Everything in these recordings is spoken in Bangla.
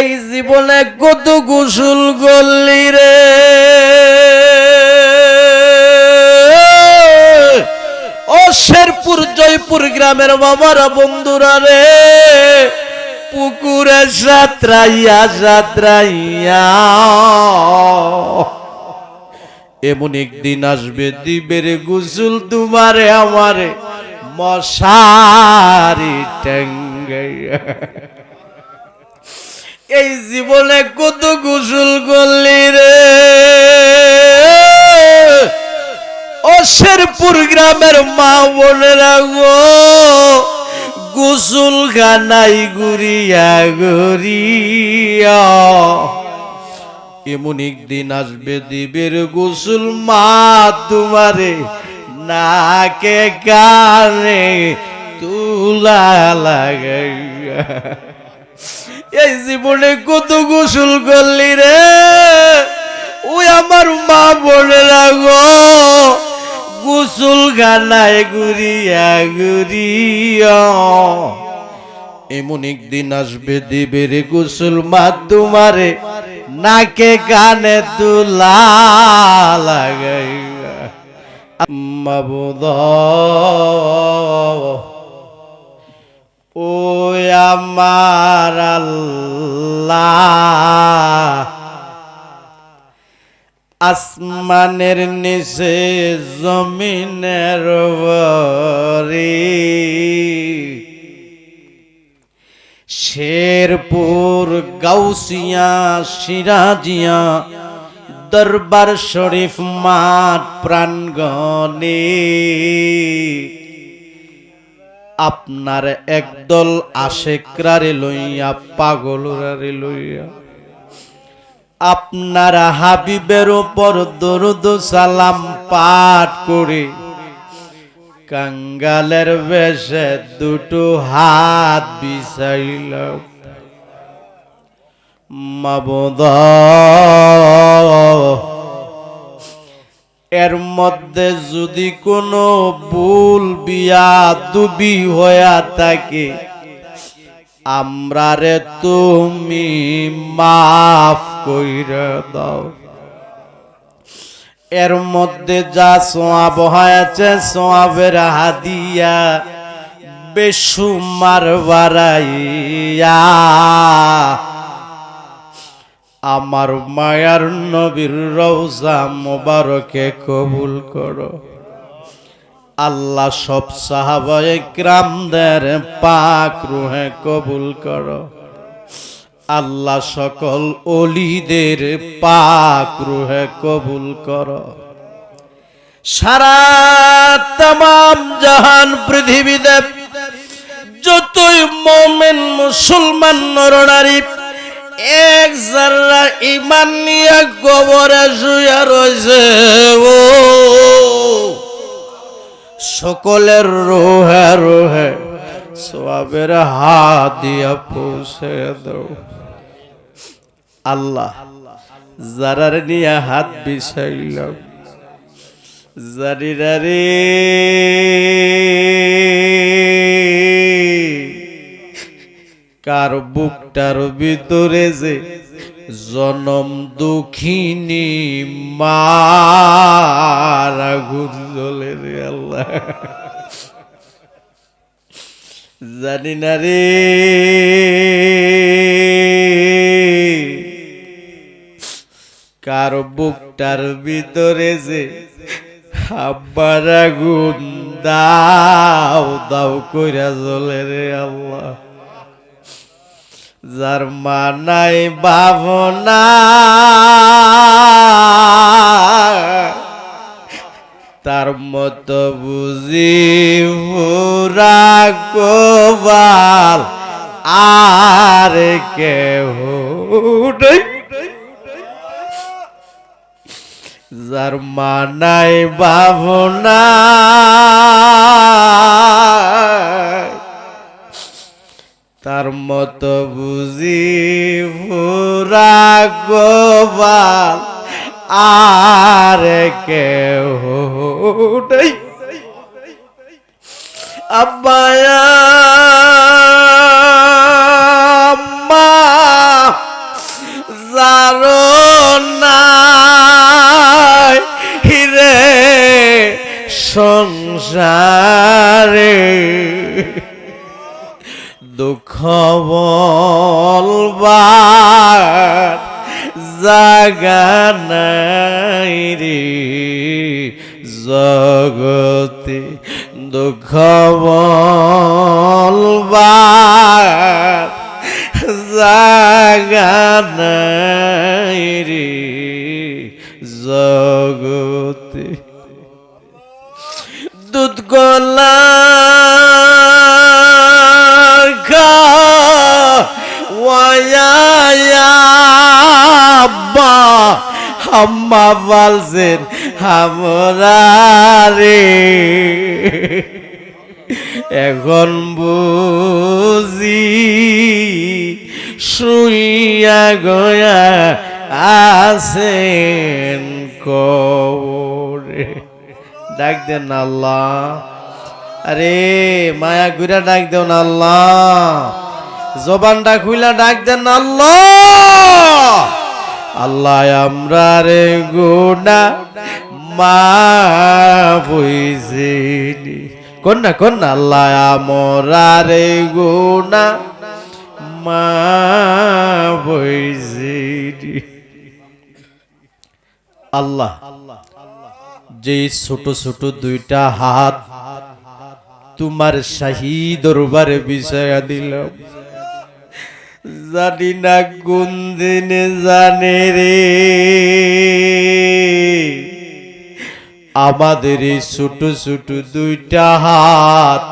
এই জীবনে কত গোসল গল্লি রে? ও শেরপুর, জয়পুর গ্রামের মামারা বন্ধুরা রে। পুকুরে সাঁতরাইয়া সাঁতরাইয়া। এমন একদিন আসবে দিবের গুসুল তোমারে আমারে মশারি টাঙ্গাইয়া এই জীবনে কত গোসল করলি রে? ও শেরপুর গ্রামের মা বোনেরা গো গোসল খানাই গুরিয়া গুরিয়া এমন একদিন আসবে দিবের গোসল মা তোমারে নাকে কানে তুলা লাগাইয়া। এই জীবনে কত গোসল করলি রে? ওই আমার মা বোনেরা গো, গোসল গানায় গুরিয়া গুরিয়া এমন একদিন আসবে দিবের গোসল মা তোমারে নাকে কানে তুলা লাগাইয়া। মাবুদ ও আমার আল্লাহ। আসমানের নিচে জমিনের বরে শেরপুর গাউসিয়া সিরাজিয়া দরবার শরীফ মাঠ প্রাণগণে আপনার একদল আশেকরারে লইয়া, পাগলরারে লইয়া। আপনার হাবিবের ওপর দরুদ সালাম পাঠ করে। কাঙ্গালের বেশে দুটো হাত বিছাইল মাবদ এর মধ্যে যদি কোনো ভুল বিয়া দুবি হইয়া থাকে আমরারে তুমি মাফ কইরে দাও। এর মধ্যে যা সোয়াব হয়েছে, সোয়াবের হাদিয়া বেসুমার বাড়াইয়া আমার মায়ার নবীর রওজা মোবারকে কবুল করো। আল্লাহ সব সাহাবায়ে ক্রামদের পাক রুহে কবুল করো। আল্লাহ সকল অলিদের পাক রুহে কবুল করো। সারা তাম জাহান পৃথিবীতে যতই মোমেন মুসলমান নরনারী এক জাররা ইমান নিয়ে গোবরে শুয়ে রয়েছে, ও। সকলের রোহে রোহে হাত দিয়া পৌঁছে দাও। আল্লাহ যারার নিয়ে হাত বিছাইলাম জারিরা রে কার বুকটার ভিতরে যে জনম দুঃখিনী মারা গুজলে রে আল্লাহ। জানি না রে। কার বুকটার ভিতরে যে আব্বার আগুন দাও দাও কইরা জ্বলে রে আল্লাহ। যার মানাই ভাবনা তার মতো বুঝি হুরা গোবাল আর কেহ। যার মানাই ভাবনা তার মত বুঝি পুরা গোবাল আর কেউ নেই। না হিরে সংসারে আম্মা বলবার জাগা নাই রে। জগতে দুঃখ বলবার জাগা নাই রে। জগতে দুধ গোলা আব্বা আম্মা বলছেন আমরা এখন বুঝি শুইয়া গয়া আছেন কবরে। ডাক দেন আল্লাহ। আরে, মায়া গুড়া ডাক দেন আল্লাহ। জবানটা খুইলা ডাক দেন আল্লাহ। আল্লাহ, আমরা রে গুনা মা বইছিনি কোন না কোন না, আল্লাহ, আমরা রে গুনা মা বইছিনি আল্লাহ, যে ছোট ছোট দুইটা হাত তোমার শাহী দরবারে বিষয়া দিলাম জানি না কোন দিনে জানে রে। আমাদের এই ছোট ছোট দুইটা হাত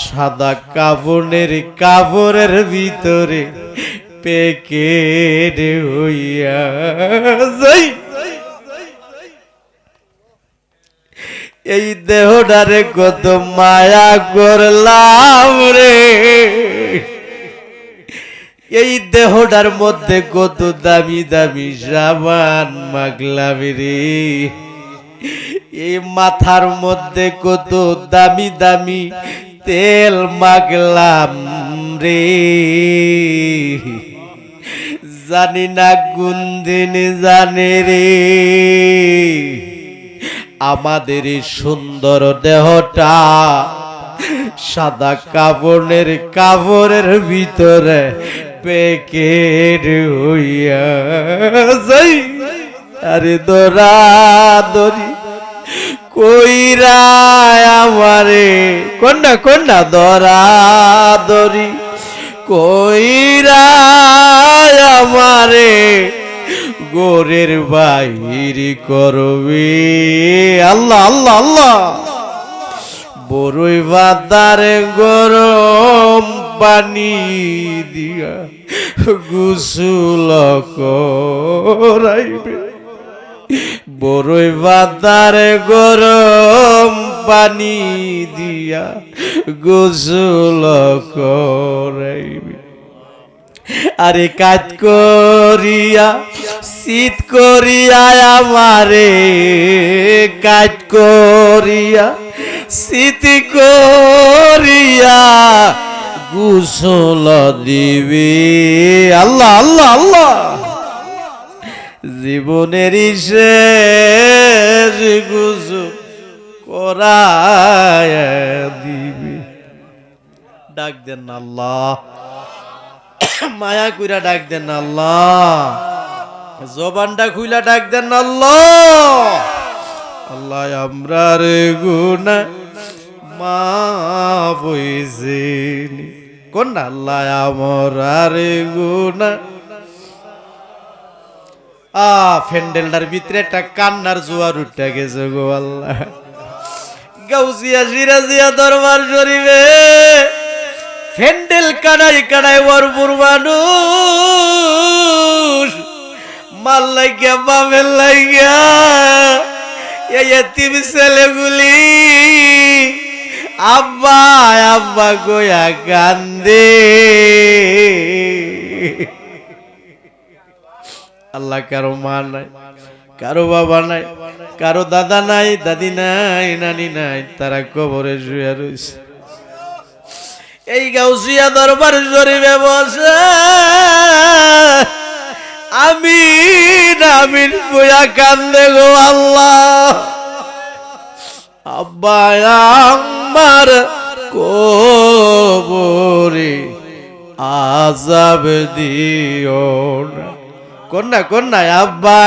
সাদা কাবনের কাবরের ভিতরে পেকেট হইয়া যাই। এই দেহটারে কত মায়া করলাম রে। এই দেহটার মধ্যে কত দামি দামি সাবান মাগলাম রে। এই মাথার মধ্যে কত দামি দামি তেল মাগলাম রে। জানি না কোন দিন জানে রে। আমাদের সুন্দর দেহটা সাদা কাবনের কাবরের ভিতরে পেকেট হইয়া যাই আরে দরা দরি, কইরা আমারে, কন্যা কন্যা, দরা দরি, কইরা আমারে গোরের বাইর করবে। আল্লাহ আল্লাহ আল্লাহ। বড়ই বাদার গরম পানি দিয়া গুসুল করাইবে। বড়ই বাদার গরম পানি দিয়া গোসল করাইবে। আরে কাজ করিয়া, শীত করিয়া আমারে, কাজ করিয়া, শীত করিয়া গুসল দিবে। আল্লাহ আল্লাহ আল্লাহ। জীবনের শেষ গুসল করায় দিবে। ডাক দেন আল্লাহ। মায়া কইরা ডাক দেন না আল্লাহ। জবানটা খুইলা ডাক দেন না আল্লাহ। আল্লাহ, আমরা রে গুনা মা বইছেনি কোন আল্লাহ, আমরা রে গুনা আ, ফেন্ডেলটার ভিতরে একটা কান্নার জোয়ার উঠে গেছে গো আল্লাহ। গাউসিয়া সিরাজিয়া দরবার শরীফে ফ্যান্ডেল কাড়াই কাড়াই ওর মানুষ। মাল লাগিয়া বামের লাগিয়া এতিম ছেলেগুলি। আব্বা আব্বা গোয়া কান্দে। আল্লাহ কারও মা নাই, কারও বাবা নাই, কারও দাদা নাই, দাদি নাই, নানি নাই, তারা কবরে শুয়ে রয়েছে এই গাউসিয়া দরবার শরীফে বসে। আমি নামিন গোয়া কান্দে গো আল্লাহ। আব্বা আমার কবরে আজাব দিও না। কন্যা কন্যা, আব্বা,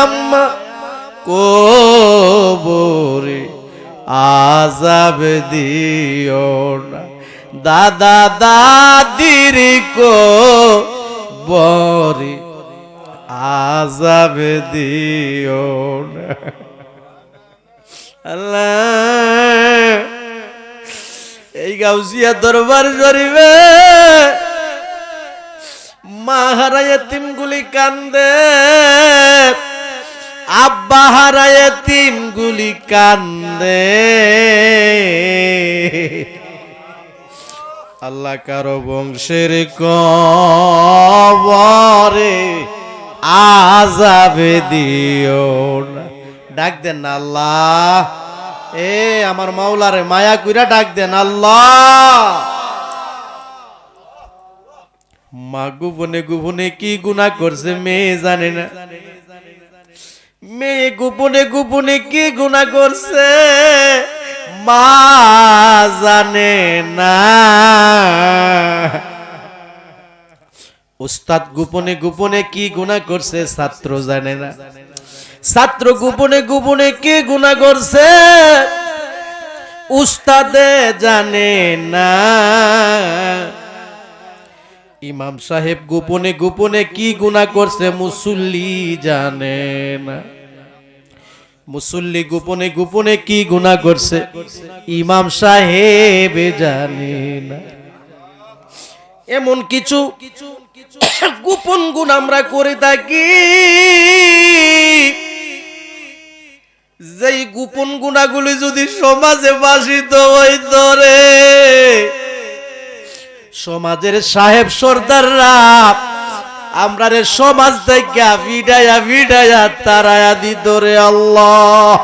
আম্মা কবরে আজাব দিও না। দাদা দাদির কো বরে আজাব দিও আল্লাহ, এই গাউসিয়া দরবার শরীফে মা হারায় তিমগুলি কান্দে, আব্বা হারায় তিমগুলি কান্দে। আল্লাহ কারও বংশের কবরে আজাবে দিও না। ডাক দেন না আল্লাহ। এ আমার মাওলারে মায়া কইরা ডাক দেন আল্লাহ। মা গোপনে গোপনে কি গুনাহ করছে মেয়ে জানে না। মেয়ে গোপনে গোপনে কি গুনাহ করছে? মা জানে না। উস্তাদ গোপনে গোপনে কি গুণা করছে? ছাত্র জানে না। ছাত্র গোপনে গোপনে কি গুণা করছে? উস্তাদে জানে না। ইমাম সাহেব গোপনে গোপনে কি গুনাহ করছে? মুসল্লি জানে না। মুসল্লি গোপনে গোপনে কি গুনাহ করছে? ইমাম সাহেব জানে না। এমন কিছু গোপন গুণ আমরা করে থাকি। যেই গোপন গুণাগুলি যদি সমাজে বাসিত হইত ধরে সমাজের সাহেব সর্দাররা আমরা রে সমাজ থেকে বিডায়া বিডায়া তারায়া দিত রে আল্লাহ।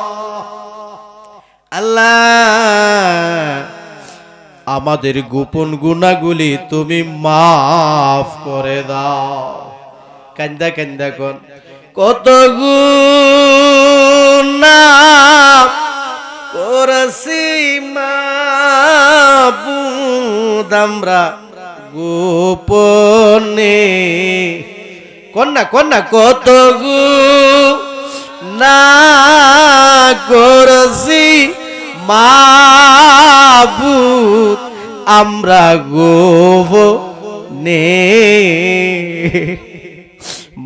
আল্লাহ। আমাদের গোপন গুণাগুলি তুমি মাফ করে দাও। কান্দা কান্দা কোন। কত গুণা করছি মাবুদ আমরা। গোপনে। কন্যা কন্যা, কত গু না করছি মাবুদ আমরা গোব নে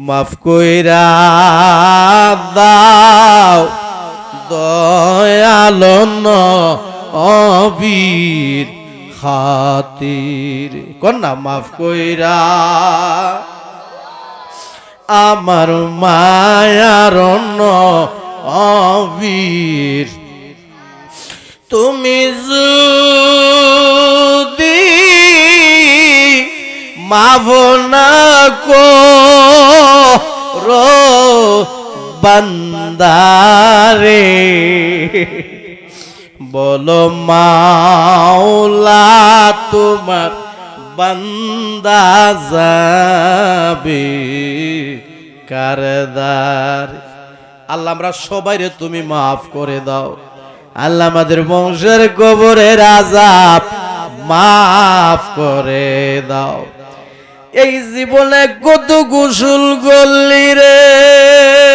মাফ কইরা দাও, দয়ালন অবীর। খাতির। কন্যা মাফ কইরা আমার মায়ার অবীর তুমি যদি মাভনা কো রো বন্দারে। বলো মাওলা, তোমার বন্দা যাবে কারদার। আল্লাহ, আমরা সবাইরে তুমি মাফ করে দাও। আল্লাহ, আমাদের বংশের কবরের আজাব মাফ করে দাও। এই জীবনে কত গোসল গল্লি রে?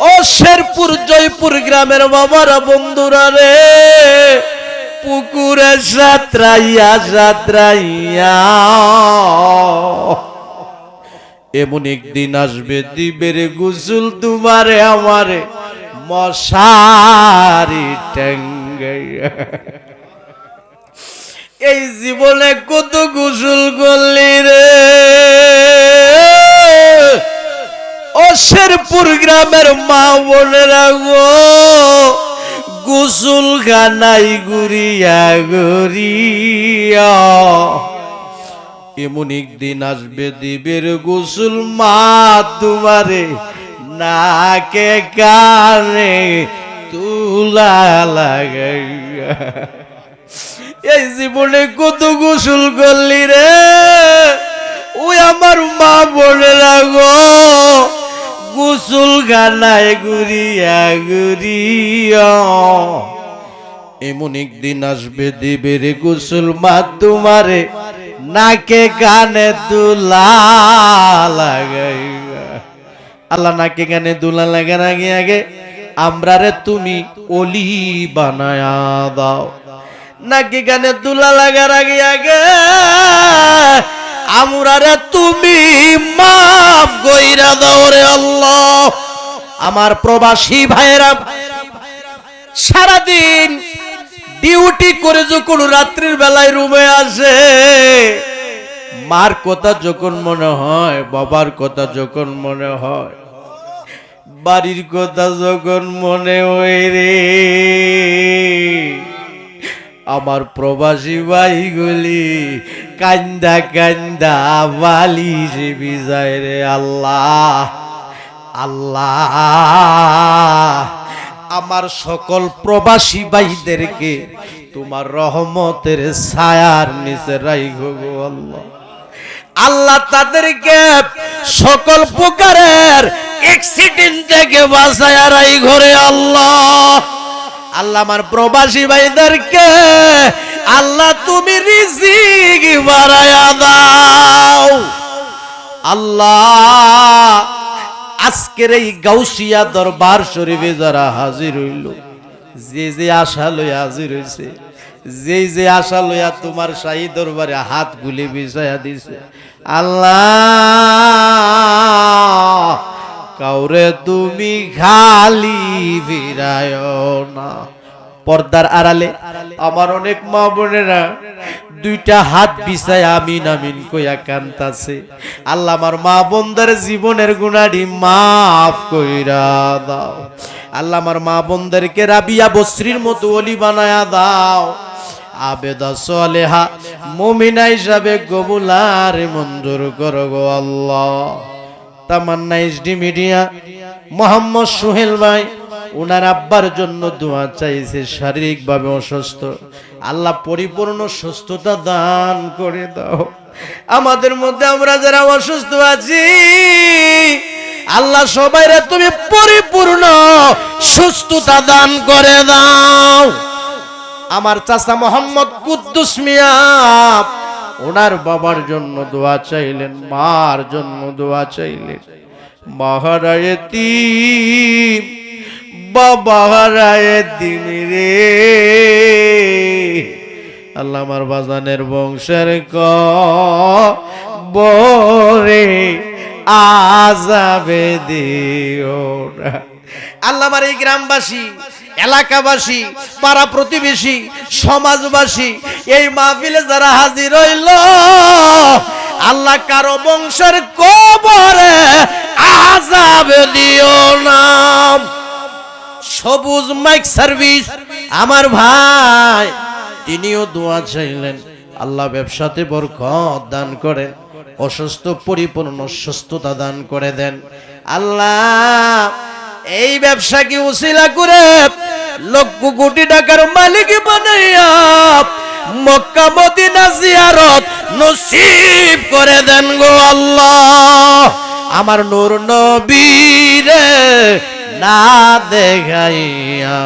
ও শেরপুর, জয়পুর গ্রামের বাবারা, বন্ধুরা রে, পুকুরে সাঁতরাইয়া সাঁতরাইয়া এমন একদিন আসবে দিবের গুসুল তোমারে আমারে মশারি টাঙ্গাইয়া এই জীবনে কত গোসল করলি রে? ও শেরপুর গ্রামের মা বোনেরা গো, গোসল গানাই গুরিয়া গুরিয়া। এমন একদিন আসবে দিবের গোসল মা তোমারে নাকে কানে তুলা লাগাইয়া। এই জীবনে কত গোসল করলি রে, ওই আমার মা বলে গো। গোসল গানায় গুরিয়া গুরিয়া এমন একদিন আসবে দিবে রে গোসল, মা তোমারে নাকে গানে দুলা আল্লাহ নাকে গানে দুলা লাগার আগে আগে আমরা রে তুমি অলি বানায়া দাও। নাকি গানে দুলা লাগার আগে আগে আমরা রে তুমি মাফ গইরা দাও রে আল্লাহ। আমার প্রবাসী ভাইরা সারাদিন ডিউটি করে যখন রাত্রির বেলায় রুমে আসে, মার কথা যখন মনে হয়, বাবার কথা যখন মনে হয়, বাড়ির কথা যখন মনে হয় রে। আমার প্রবাসী ভাইগুলি কান্দা কান্দা বালি যে বিজয় রে আল্লাহ আল্লাহ। আমার সকল প্রবাসী ভাইদেরকে তোমার রহমতের ছায়ার নিচে রাইখো গো আল্লাহ। আল্লাহ তাদেরকে সকল প্রকারের অ্যাক্সিডেন্ট থেকে বাঁচায় রাই ঘরে আল্লাহ। আল্লাহ আমার প্রবাসী ভাইদেরকে, আল্লাহ তুমি রিজিক বাড়ায়া দাও। আল্লাহ, আজকের এই গাউসিয়া দরবার শরীফে যারা হাজির হইল, যে যে আশা লইয়া হাজির হইছে, যে যে আশা লইয়া তোমার শাহী দরবারে হাত গুলি বিছাইয়া দিছে। আল্লাহ কাউরে তুমি খালি ফিরায় না পর্দার আড়ালে আমার অনেক মা বোনেরা দুইটা হাত বিছায় আমিন আমিন কইয়া কান্তাছে আল্লাহ আমার মা বোনদের জীবনের গুণাডি মাফ কইরা দাও। আল্লাহ আমার মা বোনদেরকে রাবিয়া বশ্রীর মতো অলি বানায়া দাও। আবেদা সলেহা মুমিনা হিসাবে গবুলার মঞ্জুর করো গো আল্লাহ। তামান্না এইচডি মিডিয়া, মোহাম্মদ সোহেল ভাই ওনার আব্বার জন্য দোয়া চাইছে, শারীরিকভাবে অসুস্থ। আল্লাহ পরিপূর্ণ সুস্থতা দান করে দাও। আমাদের মধ্যে আমরা যারা অসুস্থ আছি, আল্লাহ সবাইরে তুমি পরিপূর্ণ সুস্থতা দান করে দাও। আমার চাচা মোহাম্মদ কুদ্দুস মিয়া ওনার বাবার জন্য দোয়া চাইলেন, মার জন্য দোয়া চাইলেন। মহারায় তিন, বাবা হারায় দিন রে। আল্লাহ আমার বাজানের বংশের ক বরে আজাবে দিও আল্লাহ আমার এই গ্রামবাসী এলাকাবাসী, পাড়া প্রতিবেশী, সমাজবাসী, এই মাহফিলে যারা হাজির হইল, আল্লাহ কারও বংশের কবরে আজাবে দিও নাম সবুজ মাইক সার্ভিস, আমার ভাই, তিনিও দোয়া চাইলেন। আল্লাহ ব্যবসাতে বরকত দান করেন, অসুস্থ, পরিপূর্ণ, সুস্থতা দান করে দেন। আল্লাহ, এই ব্যবসাকে উসিলা করে লক্ষ কোটি টাকার মালিক বানাইয়া মক্কা মদিনা জিয়ারত নসিব করে দেন গো আল্লাহ। আমার নূর নবীরে না দেখাইয়া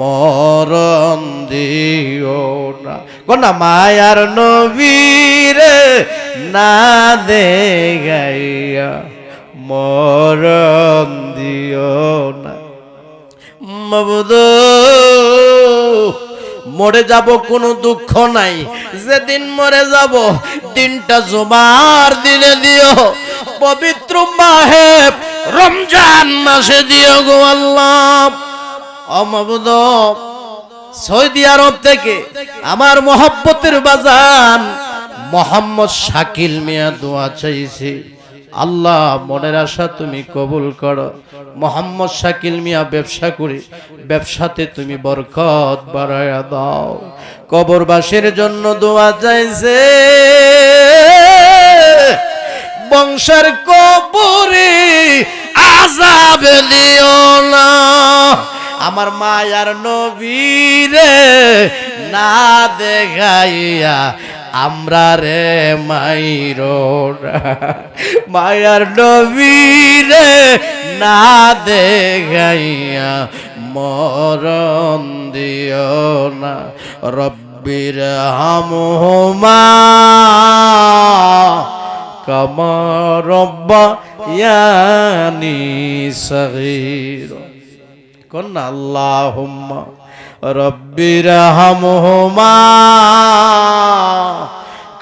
মরণ দিও না। কোনা মায়ার নবীরে না দেখাইয়া মরণ দিও না। মবুদ, মরে যাব কোনো দুঃখ নাই। যেদিন মরে যাব, দিনটা জমার দিনে দিও। পবিত্র মাহে রমজান মাসে দিও গো আল্লাহ। অমবুদ সৌদি আরব থেকে আমার মহব্বতের বাজান মোহাম্মদ শাকিল মিয়া দোয়া চাইছে। আল্লাহ মনের আশা তুমি কবুল করো। মোহাম্মদ শাকিল মিয়া ব্যবসা করে, ব্যবসাতে তুমি বরকত বাড়ায়া দাও। কবরবাসীর জন্য দোয়া চাইছে। বংশের কবরে আজাব দিও না। আমার মায়ার নবীরে না দেখাইয়া আমরা রে মাইরো। মায়ার নবীরে না দেখাইয়া মরণ দিও না। রব্বির হামহুমা কামা রব্বা ইয়ানি সগীর। কোন রব্বির হামহুমা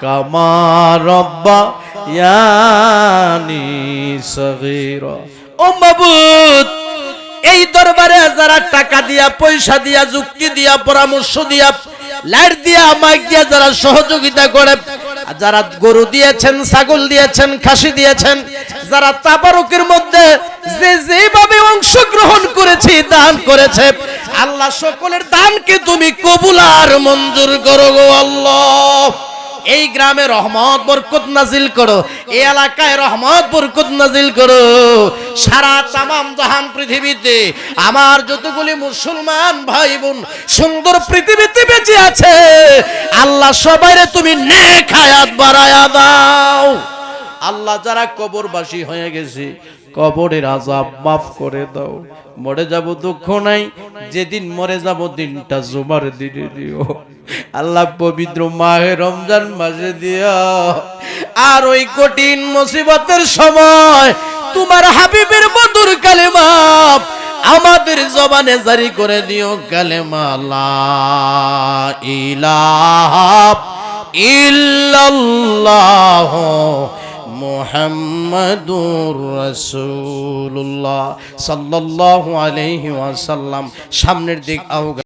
কামা রব্বা ইয়ানি সগীর। ও মাবুদ, এই দরবারে যারা টাকা দিয়া, পয়সা দিয়া, যুক্তি দিয়া, পরামর্শ দিয়া, লাইট দিয়া, মাইক দিয়া যারা সহযোগিতা করে যারা গরু দিয়েছেন, ছাগল দিয়েছেন, খাসি দিয়েছেন, যারা তাবারকের মধ্যে যে যেভাবে অংশগ্রহণ করেছে, দান করেছে আল্লাহ সকলের দানকে তুমি কবুল আর মঞ্জুর করো গো আল্লাহ। এই গ্রামে রহমত, বরকত নাজিল করো। এই এলাকায় রহমত, বরকত নাজিল করো। সারা তামাম জাহান পৃথিবীতে আমার যতগুলি মুসলমান ভাই বোন সুন্দর পৃথিবীতে বেঁচে আছে, আল্লাহ সবাইরে তুমি নেক হায়াত বাড়ায়া দাও। আল্লাহ যারা কবরবাসী হয়ে গেছে, কবরের আজাব মাফ করে দাও। মরে যাব দুঃখ নাই, যেদিন মরে যাব দিনটা জুমার দিনে দিও। আল্লাহ পবিত্র মাহে রমজান মাসে দিও। আর ওই কঠিন মুসিবতের সময় তোমার হাবিবের মধুর কালেমা, আমাদের জবানে জারি করে দিও কালেমা ইলাহা ইল্লাল্লাহ। মোহাম্মদুর রসুল্লাহ সাল্লাল্লাহু আলাইহি ওয়াসাল্লাম। সামনের দিক আউগা